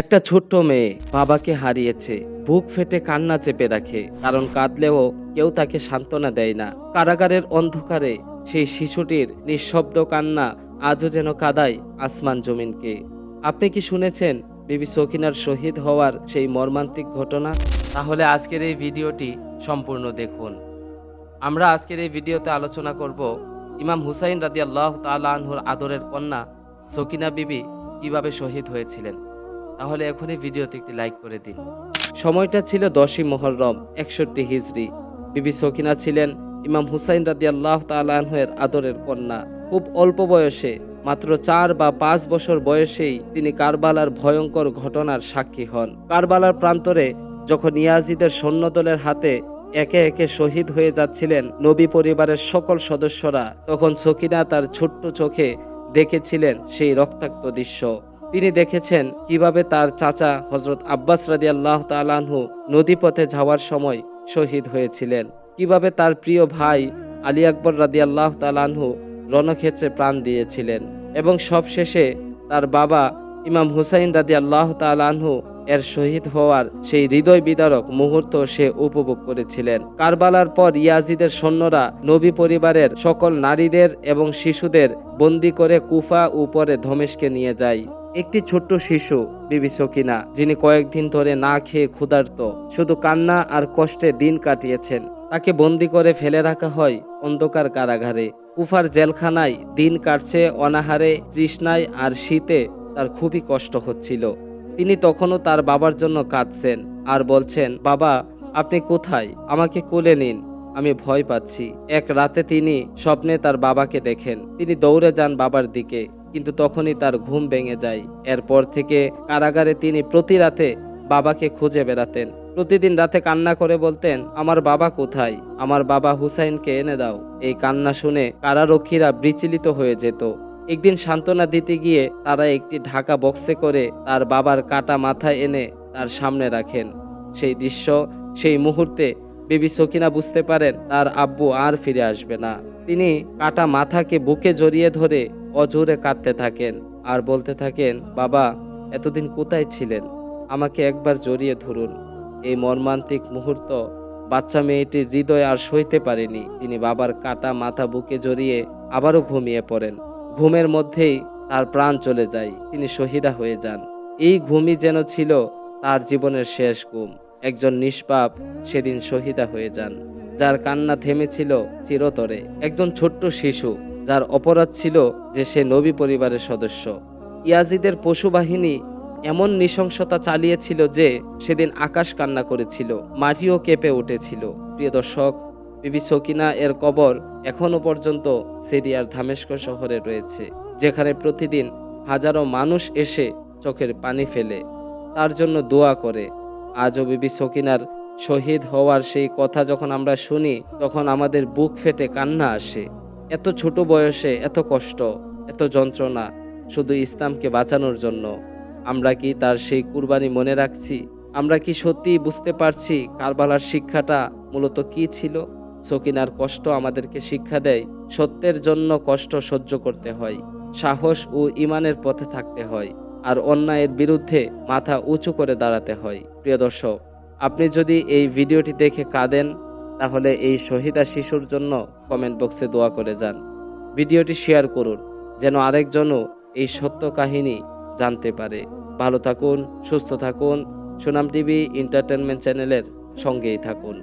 একটা ছোট্ট মেয়ে বাবাকে হারিয়েছে। বুক ফেটে কান্না চেপে রাখে, কারণ কাঁদলেও কেউ তাকে সান্ত্বনা দেয় না। কারাগারের অন্ধকারে সেই শিশুটির নিঃশব্দ কান্না আজও যেন কাদায় আসমান জমিনকে। আপনি কি শুনেছেন বিবি সকিনার শহীদ হওয়ার সেই মর্মান্তিক ঘটনা? তাহলে আজকের এই ভিডিওটি সম্পূর্ণ দেখুন। আমরা আজকের এই ভিডিওতে আলোচনা করব ইমাম হুসাইন রাদি আল্লাহ তালাহুর আদরের কন্যা সকিনা বিবি কীভাবে শহীদ হয়েছিলেন। তাহলে এখনই ভিডিওতে একটি লাইক করে দিন। সময়টা ছিল দশই মহরম, একষট্টি হিজড়ি বিবি সকিনা ছিলেন ইমাম হুসাইন রাদি আল্লাহ তালাহের আদরের কন্যা। খুব অল্প বয়সে, মাত্র চার বা পাঁচ বছর বয়সেই তিনি কারবালার ভয়ঙ্কর ঘটনার সাক্ষী হন। কারবালার প্রান্তরে যখন ইয়াজিদের সৈন্যদলের হাতে একে একে শহীদ হয়ে যাচ্ছিলেন নবী পরিবারের সকল সদস্যরা, তখন সকিনা তার ছোট্ট চোখে দেখেছিলেন সেই রক্তাক্ত দৃশ্য। তিনি দেখেছেন কীভাবে তার চাচা হজরত আব্বাস রাজিয়াল্লাহ আল্লাহ তালাহু নদীপথে যাওয়ার সময় শহীদ হয়েছিলেন। কীভাবে তার প্রিয় ভাই আলী আকবর রাজিয়াল্লাহ আল্লাহ রণক্ষেত্রে প্রাণ দিয়েছিলেন এবং সবশেষে তার বাবা ইমাম হুসাইন রাজিয়াল্লাহ আল্লাহ এর শহীদ হওয়ার সেই হৃদয় বিদারক মুহূর্ত সে উপভোগ করেছিলেন। কারবালার পর ইয়াজিদের সৈন্যরা নবী পরিবারের সকল নারীদের এবং শিশুদের বন্দি করে কুফা উপরে ধমেশকে নিয়ে যায়। একটি ছোট্ট শিশু, বিবি সকিনা, যিনি কয়েকদিন ধরে না খেয়ে ক্ষুধার্ত, শুধু কান্না আর কষ্টে দিন কাটিয়েছেন। তাকে বন্দি করে ফেলে রাখা হয় অন্ধকার কারাগারে। কুফার জেলখানায় দিন কাটছে, অনাহারে, তৃষ্ণায় আর শীতে তার খুবই কষ্ট হচ্ছিল। তিনি তখনও তার বাবার জন্য কাঁদছেন আর বলছেন, বাবা, আপনি কোথায়? আমাকে কোলে নিন, আমি ভয় পাচ্ছি। এক রাতে তিনি স্বপ্নে তার বাবাকে দেখেন। তিনি দৌড়ে যান বাবার দিকে, কিন্তু তখনই তার ঘুম ভেঙে যায়। এরপর থেকে কারাগারে তিনি প্রতি রাতে বাবাকে খুঁজে বেড়াতেন। প্রতিদিন রাতে কান্না করে বলতেন, আমার বাবা কোথায়? আমার বাবা হুসাইনকে এনে দাও। এই কান্না শুনে কারারক্ষীরা বিচলিত হয়ে যেত। একদিন সান্ত্বনা দিতে গিয়ে তারা একটি ঢাকা বক্সে করে তার বাবার কাটা মাথায় এনে তার সামনে রাখেন। সেই দৃশ্য, সেই মুহূর্তে বেবি সকিনা বুঝতে পারেন তার আব্বু আর ফিরে আসবে না। তিনি কাটা মাথাকে বুকে জড়িয়ে ধরে অজোরে কাঁদতে থাকেন আর বলতে থাকেন, বাবা, এতদিন কোথায় ছিলেন? আমাকে একবার জড়িয়ে ধরুন। এই মর্মান্তিক মুহূর্ত বাচ্চা মেয়েটির হৃদয় আর সইতে পারেনি। তিনি বাবার কাটা মাথা বুকে জড়িয়ে আবারও ঘুমিয়ে পড়েন। ঘুমের মধ্যেই তার প্রাণ চলে যায়। তিনি শহীদা হয়ে যান। এই ঘুমই যেন ছিল তার জীবনের শেষ ঘুম। একজন নিষ্পাপ সেদিন শহীদা হয়ে যান, যার কান্না থেমেছিল চিরতরে। একজন ছোট্ট শিশু, যার অপরাধ ছিল যে সে নবী পরিবারের সদস্য। ইয়াজিদের পশু বাহিনী এমন নৃশংসতা চালিয়েছিল যে সেদিন আকাশ কান্না করেছিল, মাটিও কেঁপে উঠেছিল। প্রিয় দর্শক বিবি সকিনা এর কবর এখনও পর্যন্ত সিরিয়ার ধামেস্ক শহরে রয়েছে, যেখানে প্রতিদিন হাজারো মানুষ এসে চোখের পানি ফেলে, তার জন্য দোয়া করে। আজও বিবি সকিনার শহীদ হওয়ার সেই কথা যখন আমরা শুনি, তখন আমাদের বুক ফেটে কান্না আসে। এত ছোট বয়সে এত কষ্ট, এত যন্ত্রণা, শুধু ইসলামকে বাঁচানোর জন্য। আমরা কি তার সেই কুরবানি মনে রাখছি? আমরা কি সত্যি বুঝতে পারছি কারবালার শিক্ষাটা মূলত কি ছিল? সকিনার কষ্ট আমাদেরকে শিক্ষা দেয়, সত্যের জন্য কষ্ট সহ্য করতে হয়, সাহস ও ইমানের পথে থাকতে হয়, আর অন্যায়ের বিরুদ্ধে মাথা উঁচু করে দাঁড়াতে হয়। প্রিয় দর্শক, আপনি যদি এই ভিডিওটি দেখে কাঁদেন, তাহলে এই শহীদা শিশুর জন্য কমেন্ট বক্সে দোয়া করে যান। ভিডিওটি শেয়ার করুন, যেন আরেকজনও এই সত্য কাহিনী জানতে পারে। ভালো থাকুন, সুস্থ থাকুন, সুনাম টিভি এন্টারটেনমেন্ট চ্যানেলের সঙ্গেই থাকুন।